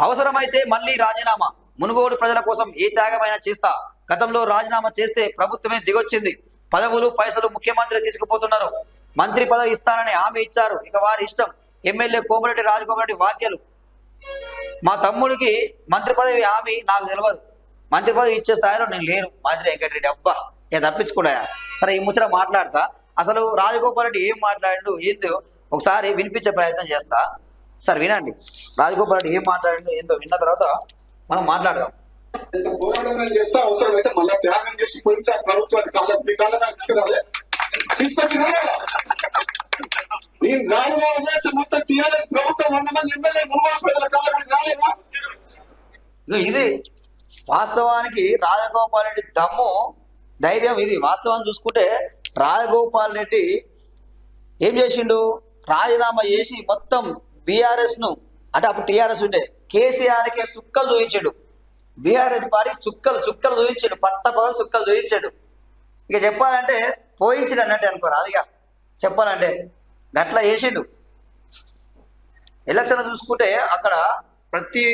అవసరమైతే మళ్ళీ రాజీనామా. మునుగోడు ప్రజల కోసం ఏ త్యాగమైనా చేస్తా. గతంలో రాజీనామా చేస్తే ప్రభుత్వమే దిగొచ్చింది. పదవులు పైసలు ముఖ్యమంత్రి తీసుకుపోతున్నారు. మంత్రి పదవి ఇస్తానని హామీ ఇచ్చారు. ఇక వారి ఇష్టం. ఎమ్మెల్యే కోమరెడ్డి రాజకోమరెడ్డి వ్యాఖ్యలు. మా తమ్ముడికి మంత్రి పదవి హామీ నాకు తెలియదు మంత్రి పదవి ఇచ్చే స్థాయిలో నేను లేను. మంత్రి వెంకటరెడ్డి అబ్బా! ఏ తప్పించుకున్నా సరే ఈ ముచ్చట మాట్లాడతా. అసలు రాజగోపాల్ రెడ్డి ఏం మాట్లాడు ఏందో ఒకసారి వినిపించే ప్రయత్నం చేస్తా. సరే వినండి. రాజగోపాల్ రెడ్డి ఏం మాట్లాడిండు ఏందో విన్న తర్వాత మనం మాట్లాడదాం. ఇంత పోరాటం చేస్తే అవసరం అయితే మళ్ళా త్యాగం చేసి పోలీసు ఆ ప్రభుత్వాన్ని కాళ్ళ మీ కాళ్ళ నాకు తీసుకురాలే. తీసుకొచ్చినా? నేను రాజీనామా చేస్తే మొత్తం టీఆర్ఎస్ ప్రభుత్వం వంద మంది ఎమ్మెల్యే మూడు ప్రజల కాళ్ళ మీద రాలేదా ఇగో ఇది వాస్తవానికి రాజగోపాల్ రెడ్డి దమ్ము ధైర్యం ఇది. వాస్తవం చూసుకుంటే రాజగోపాల్ రెడ్డి ఏం చేసిండు? రాజీనామా చేసి మొత్తం బీఆర్ఎస్ను అంటే అప్పుడు టీఆర్ఎస్ ఉండే. కేసీఆర్ కే చూపించాడు బీఆర్ఎస్ పార్టీ చుక్కలు చుక్కలు చూపించాడు పట్ట పగలు చుక్కలు చూపించాడు ఇక చెప్పాలంటే పోయించాడు అన్నట్టు అనుకోరు అదిగా చెప్పాలంటే గట్లా చేసిండు. ఎలక్షన్ చూసుకుంటే అక్కడ ప్రతి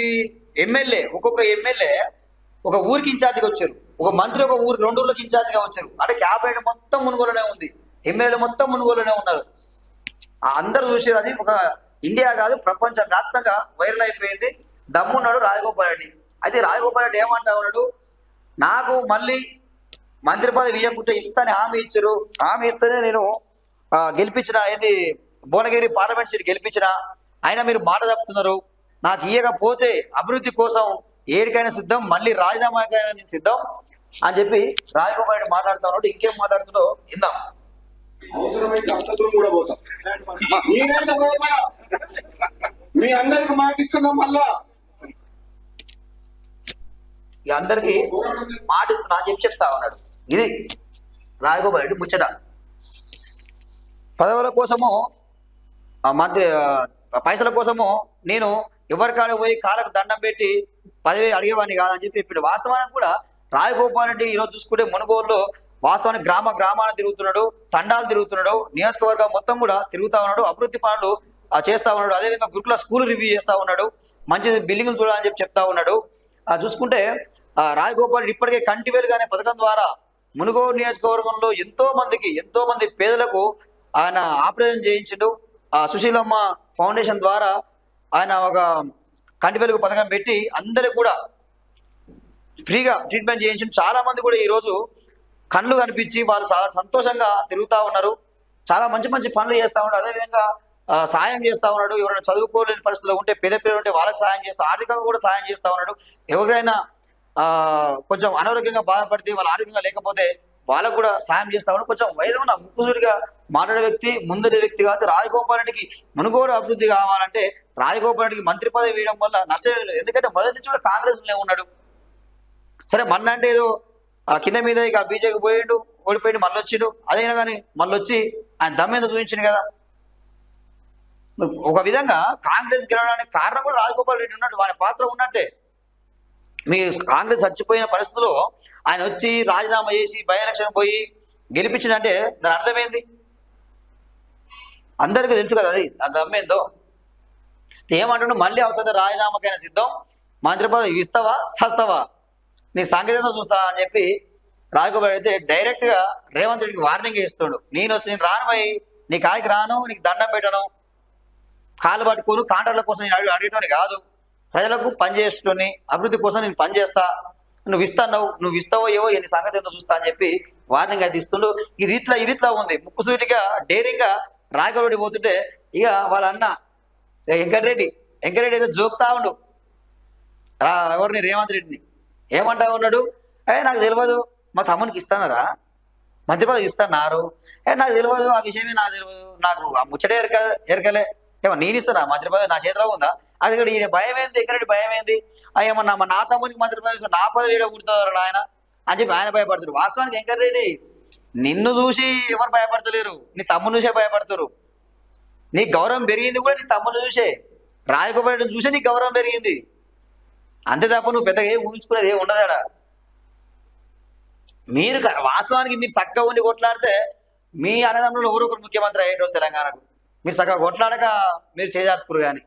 ఎమ్మెల్యే ఒక్కొక్క ఎమ్మెల్యే ఒక ఊరికి ఇన్ఛార్జ్గా వచ్చారు. ఒక మంత్రి ఒక ఊరు రెండు ఊర్లకు ఇన్ఛార్జ్గా వచ్చారు. అంటే క్యాబినెట్ మొత్తం మునుగోలునే ఉంది. ఎమ్మెల్యేలు మొత్తం మునుగోలోనే ఉన్నారు. అందరు అందరూ చూసారు అది ఒక ఇండియా కాదు ప్రపంచ వ్యాప్తంగా వైరల్ అయిపోయింది. దమ్మున్నాడు రాజగోపాల్ రెడ్డి. అయితే రాజగోపాల్ రెడ్డి ఏమంటా ఉన్నాడు? నాకు మళ్ళీ మంత్రి పదవి ఇవ్వకుంటే ఇస్తాని హామీ ఇచ్చారు. హామీ ఇస్తేనే నేను గెలిపించిన ఏది భువనగిరి పార్లమెంట్ సీట్ గెలిపించిన అయినా మీరు మాట తప్పుతున్నారు. నాకు ఇయ్యకపోతే అభివృద్ధి కోసం ఏడికైనా సిద్ధం మళ్ళీ రాజీనామాకైనా నేను సిద్ధం అని చెప్పి రాజగోపాల్ రెడ్డి మాట్లాడుతా ఉన్నాడు. ఇంకేం మాట్లాడుతున్నాడు ఇందాం అవసరమైతే అంత కూడా పోతాం. మీ అందరికి మాట ఇస్తున్నాం మళ్ళా. ఇక అందరికి మాట ఇస్తున్నా అని చెప్పి చెప్తా ఉన్నాడు. ఇది రాజగోపాల్ ముచ్చట. పదవుల కోసము మంత్రి పైసల కోసము నేను ఎవరికాడ పోయి కాళ్ళకు దండం పెట్టి పదవి అడిగేవాడిని కాదని చెప్పి ఇప్పుడు వాస్తవానికి కూడా రాజగోపాల్ రెడ్డి ఈరోజు చూసుకుంటే మునుగోలులో వాస్తవానికి గ్రామ గ్రామాన్ని తిరుగుతున్నాడు తండాలు తిరుగుతున్నాడు నియోజకవర్గం మొత్తం కూడా తిరుగుతా ఉన్నాడు. అభివృద్ధి పనులు చేస్తా ఉన్నాడు. అదేవిధంగా గురుకుల స్కూల్ రివ్యూ చేస్తూ ఉన్నాడు. మంచి బిల్డింగ్లు చూడాలని చెప్పి చెప్తా ఉన్నాడు. ఆ, చూసుకుంటే ఆ, రాజగోపాల్ ఇప్పటికే కంటివేలుగానే పథకం ద్వారా మునుగోడు నియోజకవర్గంలో ఎంతో మందికి ఎంతో మంది పేదలకు ఆయన ఆపరేషన్ చేయించిండు. ఆ సుశీలమ్మ ఫౌండేషన్ ద్వారా ఆయన ఒక కంటి వెలుగు పథకం పెట్టి అందరికి కూడా ఫ్రీగా ట్రీట్మెంట్ చేయించిండు. చాలా మంది కూడా ఈరోజు కళ్ళు కనిపించి వాళ్ళు చాలా సంతోషంగా తిరుగుతూ ఉన్నారు. చాలా మంచి మంచి పనులు చేస్తూ ఉన్నారు. అదేవిధంగా సాయం చేస్తా ఉన్నాడు. ఎవరైనా చదువుకోలేని పరిస్థితిలో ఉంటే పేద పిల్లలు ఉంటే వాళ్ళకి సాయం చేస్తా ఆర్థికంగా కూడా సాయం చేస్తా ఉన్నాడు. ఎవరైనా ఆ, కొంచెం అనారోగ్యంగా బాధపడితే వాళ్ళు ఆర్థికంగా లేకపోతే వాళ్ళకు కూడా సాయం చేస్తా ఉన్నాడు. కొంచెం వయసు ఉన్న ముక్కుసూడిగా మాట్లాడే వ్యక్తి ముందరి వ్యక్తి కాదు రాజగోపాల్ రెడ్డికి మునుగోడు అభివృద్ధి కావాలంటే రాజగోపాల్ రెడ్డికి మంత్రి పదవి వేయడం వల్ల నష్టం లేదు. ఎందుకంటే మొదటి నుంచి కూడా కాంగ్రెస్ ఉన్నాడు. సరే మొన్న అంటే ఏదో కింద మీద ఇక బీజేపీ పోయిండు ఓడిపోయిండు మళ్ళీ వచ్చిండు అదైనా కానీ మళ్ళీ వచ్చి ఆయన దమ్మేందో చూపించింది కదా. ఒక విధంగా కాంగ్రెస్ గెలవడానికి కారణం కూడా రాజగోపాల్ రెడ్డి ఉన్నట్టు వాడి పాత్ర ఉన్నట్టే. మీ కాంగ్రెస్ చచ్చిపోయిన పరిస్థితిలో ఆయన వచ్చి రాజీనామా చేసి బై ఎలక్షన్ పోయి గెలిపించిందంటే దాని అర్థమైంది? అందరికీ తెలుసు కదా అది అది అమ్మేందో ఏమంటుండు? మళ్ళీ అవసరం రాజీనామాకైనా సిద్ధం? మంత్రి పదవి ఇస్తావా? సస్తావా? నీ సాంకేతికత చూస్తా అని చెప్పి రాజగోపాల్ అయితే డైరెక్ట్గా రేవంత్ రెడ్డికి వార్నింగ్ ఇస్తుండు. నేను వచ్చి నేను రాను నీ కాడికి రాను నీకు దండం పెట్టను కాలు పట్టుకోను కాంట్రాక్ట్ల కోసం నేను అడిగి అడిగేటోని కాదు. ప్రజలకు పనిచేస్తుని అభివృద్ధి కోసం నేను పనిచేస్తా నువ్వు ఇస్తావు నువ్వు ఇస్తావో ఏవో ఎన్ని సంగతి ఏంటో చూస్తా అని చెప్పి వార్నింగ్ అయితే ఇస్తుండు. ఇది ఇట్లా ఇది ఇట్లా ఉంది. ముక్కుసూటిగా సూటిగా గా రాఘవరెడ్డి పోతుంటే ఇక వాళ్ళ అన్న వెంకటరెడ్డి వెంకటరెడ్డి ఏదో జోక్తా ఉండు. రా ఎవరిని? రేవంత్ రెడ్డిని. ఏమంటా ఉన్నాడు? ఏ నాకు తెలియదు మా తమ్మునికి ఇస్తానరా? మంత్రి పదవి ఇస్తున్నారు ఏ నాకు తెలియదు ఆ విషయమే నాకు తెలియదు నాకు ఆ ముచ్చటే ఎరక ఎరకలే. ఏమో నేను ఇస్తారా మంత్రిపదవి నా చేతిలో ఉందా? అది ఇక్కడ ఈయన భయం ఏంది? ఎక్కడి భయం ఏంది? ఆ ఏమన్నా మా నా తమ్మునికి మంత్రిపదవి నా పదవి ఏడో కుడుతారు ఆయన అని చెప్పి ఆయన భయపడుతున్నారు. వాస్తవానికి వెంకటరెడ్డి నిన్ను చూసి ఎవరు భయపడతలేరు? నీ తమ్ముని చూసే భయపడతారు. నీ గౌరవం పెరిగింది కూడా నీ తమ్ముని చూసే. రాయకపోయడం చూసే నీ గౌరవం పెరిగింది. అంతే తప్ప నువ్వు పెద్దగా ఏం ఊహించుకునేది ఏం ఉండదాడా మీరు వాస్తవానికి మీరు చక్కగా ఉండి కొట్లాడితే మీ అన్నదమ్ములు ఎవరో ఒకరు ముఖ్యమంత్రి అయ్యేటోళ్ళు తెలంగాణకు. మీరు చక్కగా కొట్లాడక మీరు చేజార్చుకురు కానీ